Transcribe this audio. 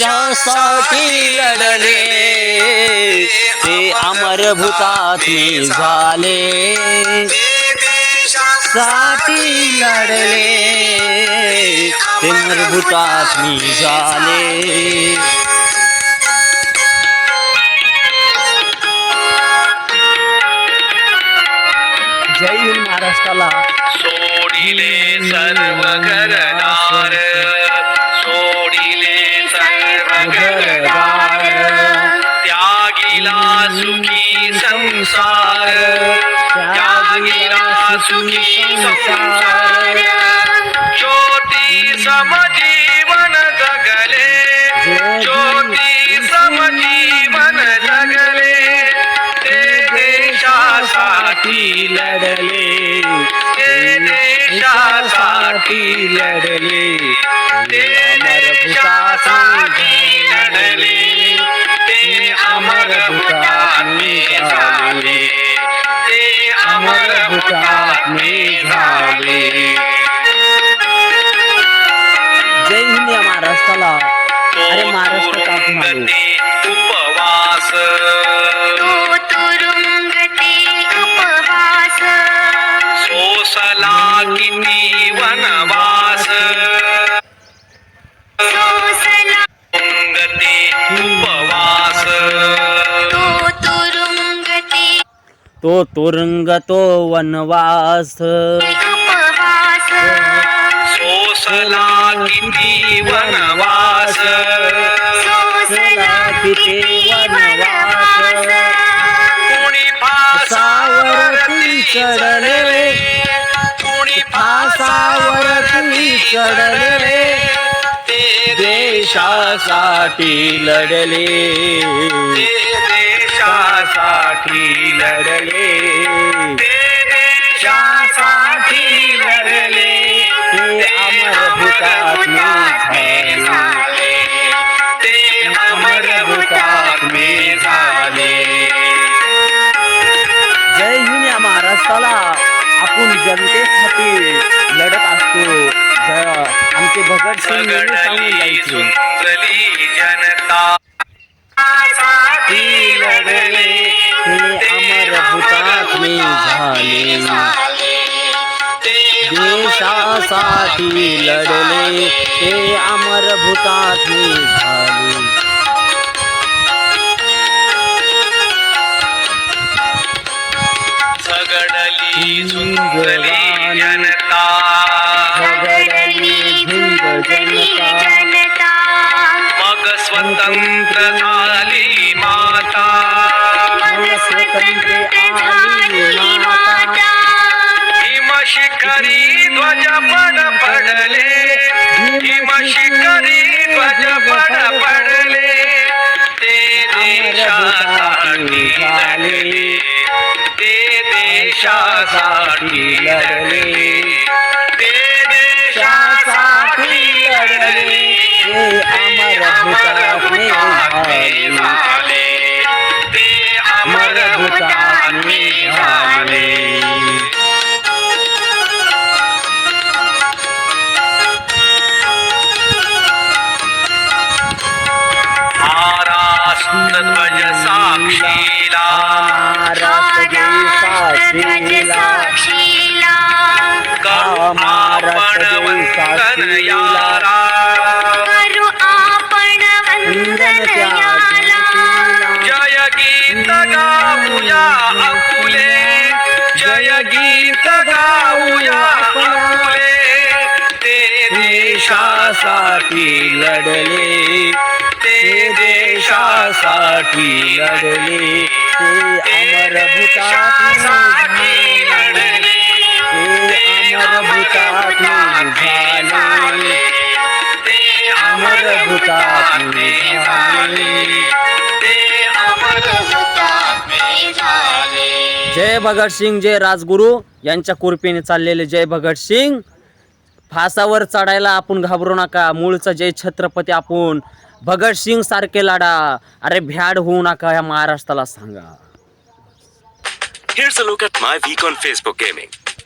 देशासाठी लढले? ते अमर भूतात्मे झाले. साठी लढले. ते अमर भूतात्मे झाले. जय हिंद महाराष्ट्राला. सोडिले सर्व सोडिले सर्व घरदार त्यागिला सुखी संसार. त्यागिला सुखी संसार. ज्योती समजी देशासाठी लढले. ते देशासाठी लढले. ते देशासाठी लढले. ते अमर भूतात्मे झाले. ते अमर भूतात्मे झाले. जय हिंद या महाराष्ट्राला. अरे महाराष्ट्र कापून आलो तुरुंगती उपवास. तो तुरुंग तो वनवास. उपवास सोसला किती वनवास. सोसला किती वनवास. कुणी फासावरती चढले. कुणी फासावरती चढले. ते देशासाठी लढले. देशासाठी लढले. देशासाठी लढले. ते अमर भूतात्मे झाले. ते अमर झाले. जय हिंद या महाराष्ट्राला. आपण जनतेसाठी लढत असतो. आमचे सांगून जायचे. सुंदली जनता साठी लढले. ते अमर भूतात्मे झाले. देशासाठी लढले. ते अमर भूतात्मे झाले. झगडली झुंजली जनता. झगडली झुंज जनता. मग स्वतंत्र झाली. शिखरी ध्वज पड पडले हिम शिखरी ध्वज पड पडले ते देशासाठी लढले. ते देशासाठी लढले. ते देशासाठी लढले. ते अमर भूतात्मे देशाशीला करू आपण वंदन याला करू आपण वंदन याला. जय गीत गाऊया अपुले जय गीत गाऊया अपुले ते देशासाठी लढले. ते देशासाठी लढले. ते अमर भूतासाठी लढले ते अमर भूतातून झाले ते अमर भूतातून झाले ते अमर भूतात्मे जय भगतसिंग जय राजगुरू. यांच्या कुरपीने चाललेले जय भगतसिंग. फासावर चढायला आपण घाबरू नका. मूळचा जय छत्रपती आपण. भगतसिंग सारखे लढा. अरे भ्याड होऊ नका या महाराष्ट्राला सांगा. Here's a look at my week on Facebook gaming.